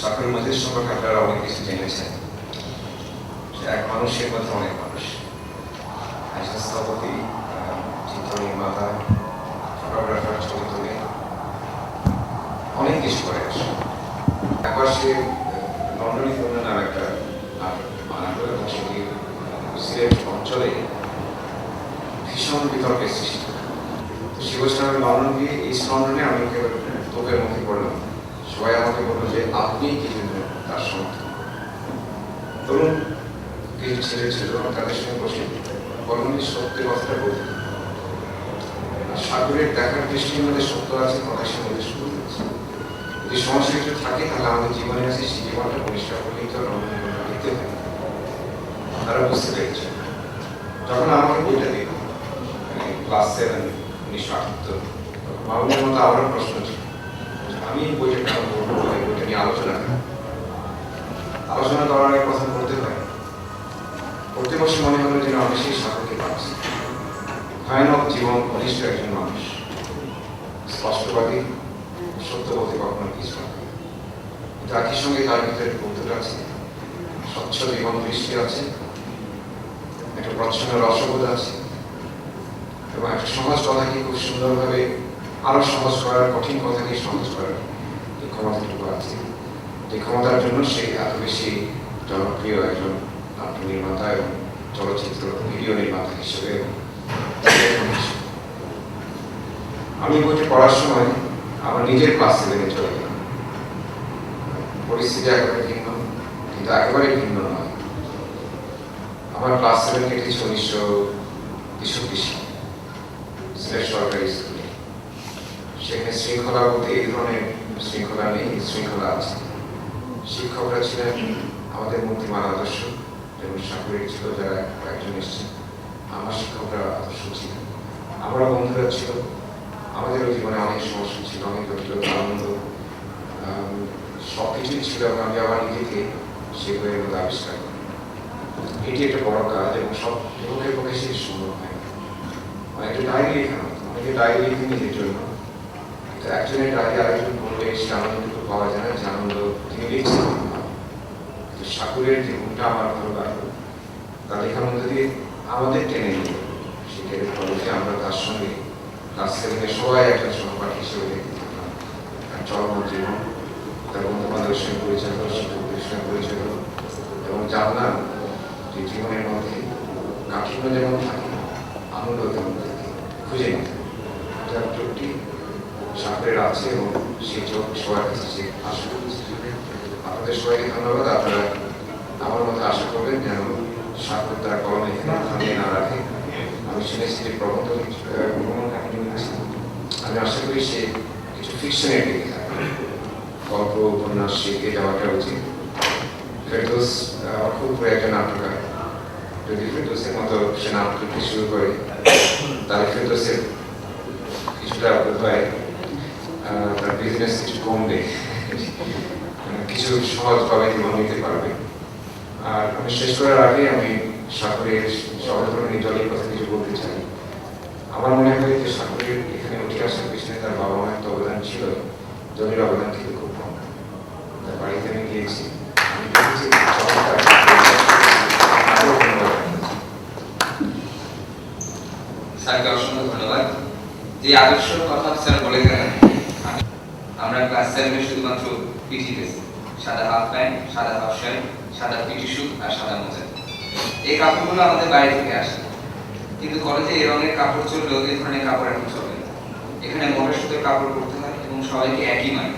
সকল মধ্যে সম্পর্কে আপনারা অনেক কিছু জেনেছেন এক মানুষের মধ্যে অনেক মানুষ। একজন স্থপতি চিত্র নির্মাতা, ফটোগ্রাফার ছবি তুলে অনেক কিছু করে আসে। একবার সে একটা সিলেট অঞ্চলে ভীষণ বিতর্কের সৃষ্টি। সে লন্ডন গিয়ে ইস্ট লন্ডনে আমি তোপের মধ্যে পড়লাম। সবাই আমাকে বলল যে, আপনি কি জন্য তার সমর্থন তরুণ কিছু ছেলে ছিল, তাদের সঙ্গে বসে বললাম সত্যের কথাটা বলতে সাগরের দেখার দৃষ্টির মধ্যে সত্য আছে প্রকাশের মধ্যে শুরু হয়েছে যদি সমস্যা কিছু থাকে, তাহলে আমাদের জীবনে আছে সেই জীবনটা পরিষ্কার করলেই তো রমণীয় লিখতে হয় তারা বুঝতে পেরেছে যখন আমাকে বইটা দিল ক্লাস সেভেন, উনিশশো আটাত্তর, মামুনের মতো আমারও প্রশ্ন ছিল। আমি এই বইটা কেন পড়ব নিয়ে আলোচনা কেন আলোচনা করার আগে কথা বলতে হয়। পড়তে বসে মনে হলো যে না, আমি সেই সাগরকে পাচ্ছি ভয়ানক জীবন ঘনিষ্ঠ একজন মানুষ। স্পষ্টবাদী সত্য বলতে কখনো কিছু না। কিন্তু একই সঙ্গে তার ভিতরে বন্ধুটা আছে। স্বচ্ছ জীবন দৃষ্টি আছে। একটা প্রচ্ছন্ন রসবোধ আছে। এবং একটা সহজ কথাকে খুব সুন্দরভাবে আরও সহজ করার কঠিন কথাকে সহজ করার এই ক্ষমতাটুকু আছে যে ক্ষমতার জন্য সে এত বেশি জনপ্রিয় একজন নাট্য নির্মাতা এবং চলচ্চিত্র ভিডিও নির্মাতা হিসেবে আমি বইটি পড়ার সময় আমার নিজের ক্লাস সেভেনে চলে গেলাম পরিস্থিতি একেবারে ভিন্ন কিন্তু একেবারে ভিন্ন নয় আমার ক্লাস সেভেন কেটেছে উনিশশো তেষট্টি সালে সিলেট সরকারি স্কুলে সেখানে শৃঙ্খলা বলতে এই ধরনের শৃঙ্খলা নেই শৃঙ্খলা আছে। শিক্ষকরা ছিলেন আমাদের মূর্তিমান আদর্শ, যেমন সাগরিক ছিল, যারা কয়েকজন এসেছেন। আমার শিক্ষকরা আদর্শ ছিলেন। আমরা বন্ধুরা ছিল। আমাদের জীবনে অনেক সমস্যা ছিল, অনেক জটিলতা আনন্দ। সব কিছুই ছিল এবং আমি আবার নিজেকে সে বইয়ের মধ্যে আবিষ্কার করি। এটি একটা বড় কাজ এবং সব লেখকের পক্ষে সে সম্ভব হয় না। অনেকটা ডায়েরি লেখানো অনেকে ডায়েরি লিখে নিজের জন্য। একজনের ডায়েরি আরেকজন পড়লে সে আনন্দটুকু পাওয়া যায় না আনন্দ তিনি লিখছেন সাকুরের যে গুণটা আমার ভালো লাগল তার লেখার মধ্যে দিয়ে আমাদের টেনে নিল সেটার ফলে আমরা তার সঙ্গে ক্লাস সেভেনে সবাই একজন সহপাঠী হিসেবে দেখতে তার চলমান জীবন, তার বন্ধু সঙ্গে পরিচয় হলো শিক্ষকদের সঙ্গে পরিচয় হলো, এবং জানলাম যে জীবনের মধ্যে কাঠিন্য যেমন থাকে আনন্দ তেমন থাকে। খুঁজে নিতে যার সাগরের আছে। এবং সেই চোখ সবার কাছে সে আশা করছে আপনাদের সবাইকে ধন্যবাদ আপনারা আমার মতো আশা করবেন যেন সাগর তার কলমে এখানে থামিয়ে না রাখে আমি শুনেছি যে প্রবন্ধ আমি আশা করি সে কিছু ফিকশনের দিকে গল্প উপন্যাস শিখে যাওয়াটা উচিত ফেরদোস আমার খুব প্রিয় একটা নাট্যকার যদি ফেরদোসের মতো সে নাটক শুরু করে তাহলে ফেরদোসের কিছুটা বোধ হয় তার বিজনেস কিছু কমবে। কিছু সহজভাবে জীবন নিতে পারবে আর আমি শেষ করার আগে আমি সাগরের সহধর্মী জলের কথা কিছু বলতে চাই। আমার মনে হয় যে সাগরের এখানে উঠে আসার পিছনে তার বাবা মায়ের তো অবদান ছিল। জলের অবদান কিন্তু খুব কম। তার বাড়িতে আমি গিয়েছি। আমি দেখেছি স্যারকে ধন্যবাদ। যে আদর্শ কথা স্যার বলে গেলেন আমরা ক্লাস সেভেনে শুধুমাত্র পিটি ড্রেস সাদা হাফ প্যান্ট, সাদা হাফ শার্ট, সাদা পিটি শু আর সাদা মোজা। এই কাপড়গুলো আমাদের বাইরে থেকে আসে। কিন্তু কলেজে এই রঙের কাপড় চললেও এই ধরনের কাপড় এখন চলে এখানে মোটা কাপড় পরতে হয় এবং সবাইকে একই মানে